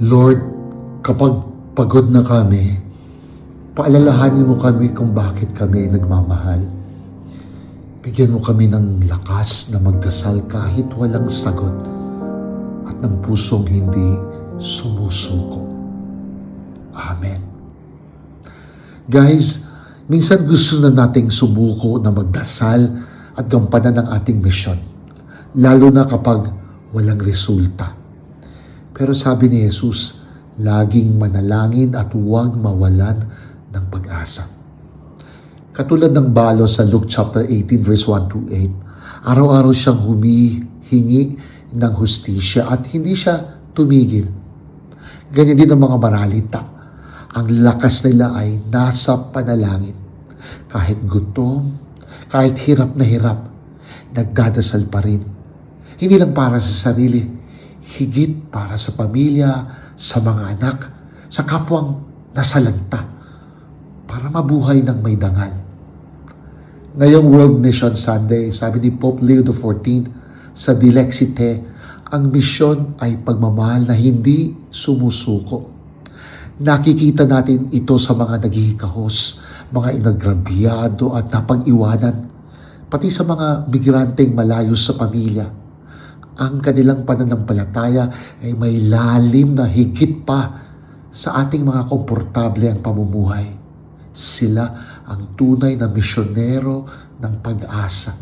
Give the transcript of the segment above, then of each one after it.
Lord, kapag pagod na kami, paalalahanin mo kami kung bakit kami nagmamahal. Bigyan mo kami ng lakas na magdasal kahit walang sagot at ng pusong hindi sumusuko. Amen. Guys, minsan gusto na nating sumuko na magdasal at gampanan ng ating misyon. Lalo na kapag walang resulta. Pero sabi ni Jesus, laging manalangin at huwag mawalan ng pag-asa. Katulad ng balo sa Luke chapter 18 verse 1 to 8, araw-araw siyang humihingi ng hustisya at hindi siya tumigil. Ganyan din ang mga maralita. Ang lakas nila ay nasa panalangin. Kahit gutom, kahit hirap na hirap, nagdadasal pa rin. Hindi lang para sa sarili, higit para sa pamilya, sa mga anak, sa kapwang nasalanta, para mabuhay ng may dangal. Ngayong World Mission Sunday, sabi ni Pope Leo XIV sa Dilexite, ang misyon ay pagmamahal na hindi sumusuko. Nakikita natin ito sa mga naghihikahos, mga inagrabyado at napag-iwanan, pati sa mga migranteng malayo sa pamilya. Ang kanilang pananampalataya ay may lalim na higit pa sa ating mga komportable ang pamumuhay. Sila ang tunay na misyonero ng pag-asa.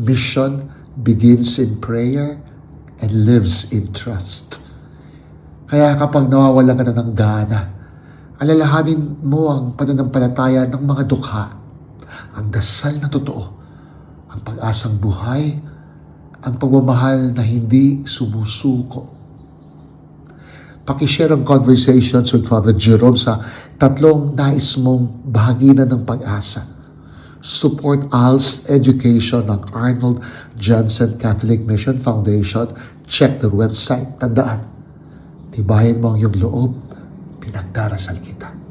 Mission begins in prayer and lives in trust. Kaya kapag nawawalan ka na ng gana, alalahanin mo ang pananampalataya ng mga dukha, ang dasal na totoo, ang pag-asang buhay, ang pagmamahal na hindi sumusuko. Pakishare ang conversations with Father Jerome sa tatlong nais mong bahagi na ng pag-asa. Support ALS education ng Arnold Johnson Catholic Mission Foundation. Check their website. Tandaan, tibayan mo ang iyong loob. Pinagdarasal kita.